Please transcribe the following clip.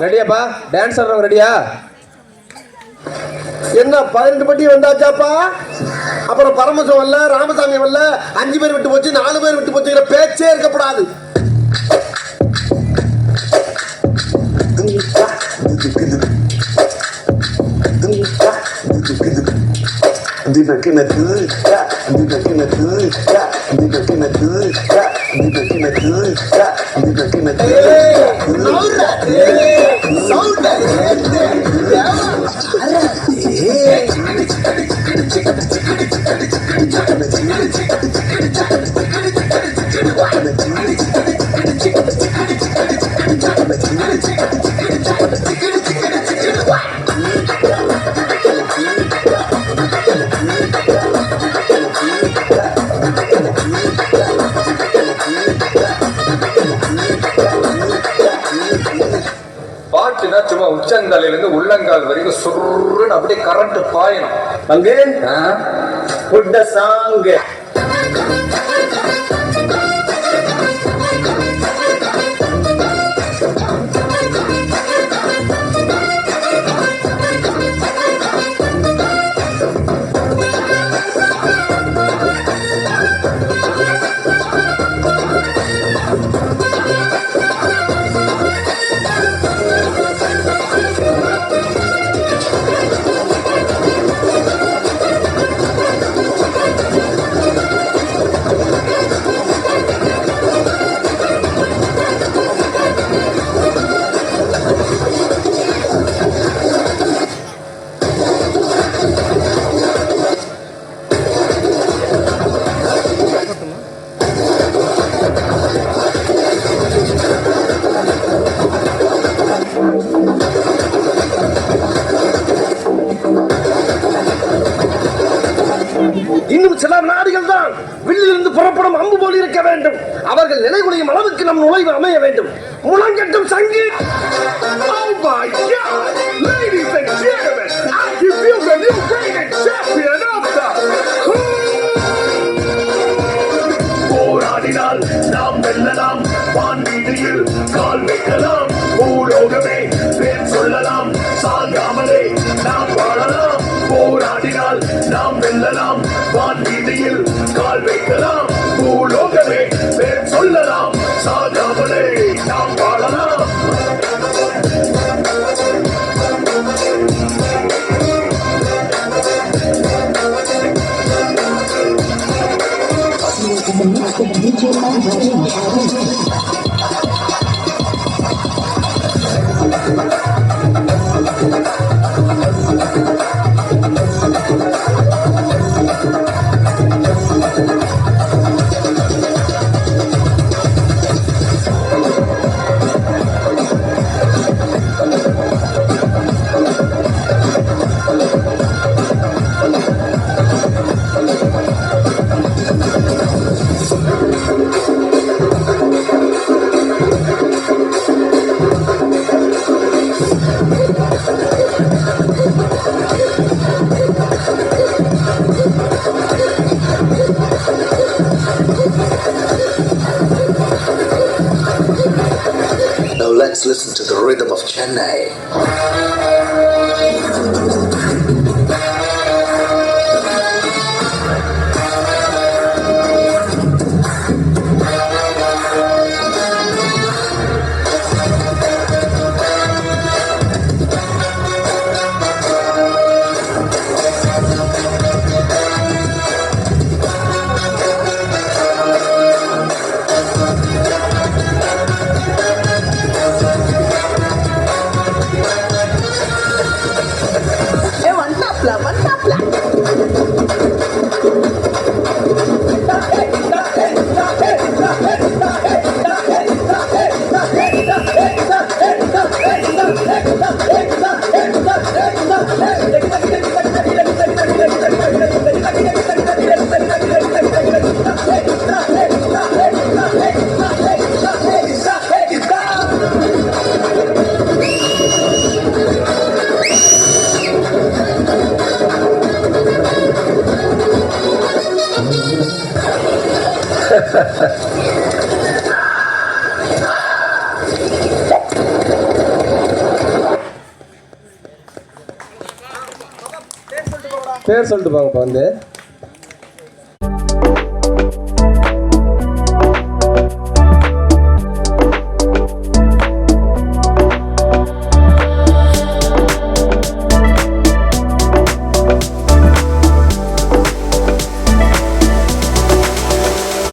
ரெடியாப்பா dance ஆடுறவங்க ரெடியா என்ன பதினெட்டு பட்டி வந்தாச்சாப்பா அப்புறம் பரமசம் வரல ராமசாமி வரல அஞ்சு பேர் விட்டு போச்சு நாலு பேர் விட்டு போச்சுங்கிற பேச்சே இருக்கப்படாது இது கட்டி Thank you. பாட்டுனா சும்மா உச்சந்தலையில இருந்து உள்ளங்கால் வரைக்கும் சுருன்னு அப்படியே கரண்ட் பாயணும். பங்கு ஆ? இன்னும் சில நாடுகள் தான் வில்லிலிருந்து புறப்படும் அம்பு போல் இருக்க வேண்டும். அவர்கள் நிலைகுலையும் அளவுக்கு நம் நுழைவு அமைய வேண்டும். முழங்கட்டும் சங்கி oh Ladies and gentlemen, I give you the new reigning champion of the போராடினால் நாம் வெல்லலாம். வான் வீதியில் கால் வைக்கலாம். பூலோகமே பூலோகமே பேர் சொல்லலாம் சாகாமலே நாம் வாழலாம் Listen to the rhythm of Chennai. tapla, mantapla. Hey! பேர் சொல்லிட்டு போங்கப்பா வந்து.